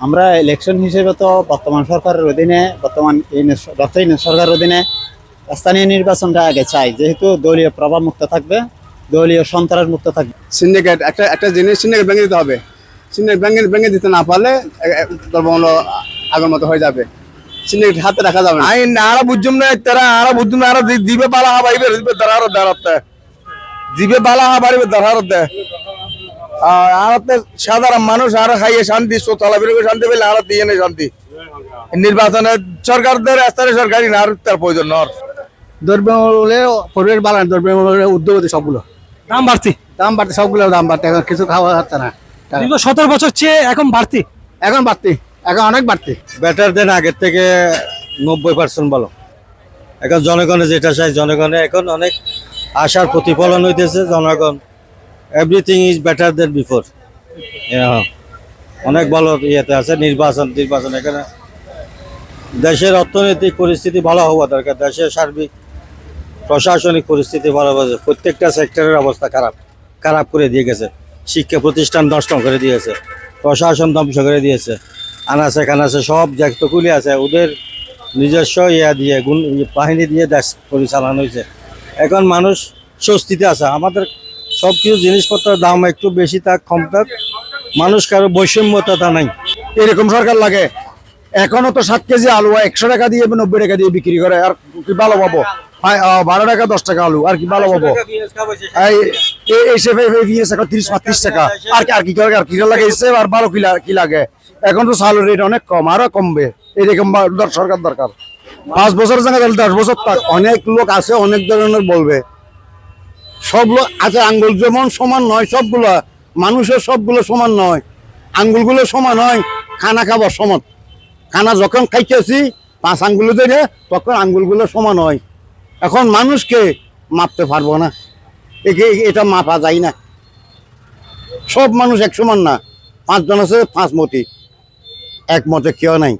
আমরা ইলেকশন হিসেবে তো বর্তমান সরকারের অধীনে বর্তমান ইউনূস সরকারের অধীনে স্থানীয় নির্বাচনটা আগে চাই যেহেতু দলীয় প্রভাব মুক্ত থাকবে দলীয় সন্ত্রাস মুক্ত থাকবে সিন্ডিকেট একটা একটা জিনিস সিন্ডিকেট ভেঙে দিতে হবে সিন্ডিকেট ভেঙে ভেঙে দিতে না পারলে ধর্মগুল আগের মতো হয়ে যাবে সিন্ডিকেট হাতে রাখা যাবে না আইন আরা বুঝুম না তারা আরা বুঝুম না আরা জিবে বালা হাবাইবে দাঁড়াতে জিবে বালা হাবাইবে দাঁড়াতে আরাতে সাধারণ মানুষ আর খাইয়ে শান্তি সো চলাফেরা করে শান্তি পেলে আর দিয়ে নেই শান্তি। নির্বাচনে সরকারদের স্তরে সরকারি না আর তার প্রয়োজন নর দ্রব্য পরিবেশ বাড়ান দ্রব্য উদ্যোগ সবগুলো। দাম বাড়তি? দাম বাড়তি সবগুলো দাম বাড়তে এখন কিছু খাওয়া যাচ্ছে না। দীর্ঘ সতেরো বছর চেয়ে এখন বাড়তি? এখন বাড়তি এখন অনেক বাড়তি। বেটার দেন আগের থেকে নব্বই পার্সেন্ট ভালো এখন জনগণে যেটা চাই জনগণে এখন অনেক আশার প্রতিফলন হইতেছে জনগণ everything is better then before অনেক ভালো ইয়েতে আছে, নির্বাচন নির্বাচন এখানে। দেশের অর্থনৈতিক পরিস্থিতি ভালো হওয়া দরকার, দেশের সার্বিক, প্রশাসনিক পরিস্থিতি ভালো হওয়া প্রত্যেকটা সেক্টরের অবস্থা খারাপ খারাপ করে দিয়ে গেছে। শিক্ষা প্রতিষ্ঠান নষ্ট করে দিয়েছে, প্রশাসন ধ্বংস করে দিয়েছে। আনাচে কানাচে সব যতগুলি আছে, ওদের নিজস্ব ইয়া দিয়ে, গুণ বাহিনী দিয়ে দেশ পরিচালনা হয়েছে। এখন মানুষ স্বস্তিতে আছে। আমাদের সব কিছু জিনিসপত্রের দাম একটু বেশি থাক কম থাক মানুষ কারও বৈষম্যতা নাই। এরকম সরকার লাগে। এখনও তো সাত কেজি আলু একশো টাকা দিয়ে নব্বই টাকা দিয়ে বিক্রি করে আর কি ভালো পাবো? বারো টাকা দশ টাকা আলু আর কি ভালো পাবো? তিরিশ টাকা। আর কি আর কি আর কি লাগে আর ভালো কি কি লাগে? এখন তো চালের রেট অনেক কম আরও কমবে। এরকম সরকার দরকার। পাঁচ বছর জায়গায় দশ বছর অনেক লোক আছে অনেক ধরনের বলবে। সব লোক আছে আঙ্গুল যেমন সমান নয়, সবগুলো, মানুষের সবগুলো সমান নয়। আঙ্গুলগুলো সমান হয়, খানা খাবার সমান। খানা যখন খাইতেছি, পাঁচ আঙ্গুল ধরে, তখন আঙ্গুলগুলো সমান হয়। এখন মানুষকে মাপতে পারব না। এটা মাপা যায় না। সব মানুষ এক সমান না। পাঁচজন আছে, পাঁচ মতি। এক মতে কেউ নাই।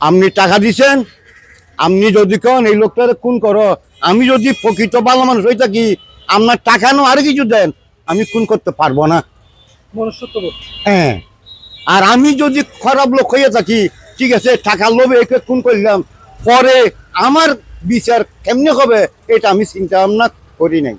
আপনি টাকা দিছেন, আপনি যদি কন, এই লোকটারে কোন করো। আমি যদি প্রকৃত ভালো মানুষ হয়ে থাকি আপনার টাকা নো আর কিছু দেন আমি খুন করতে পারব না। হ্যাঁ। আর আমি যদি খারাপ লোক হয়ে থাকি ঠিক আছে টাকা লোভে একে খুন করলাম পরে আমার বিচার কেমনে হবে এটা আমি চিন্তা ভাবনা করি নাই।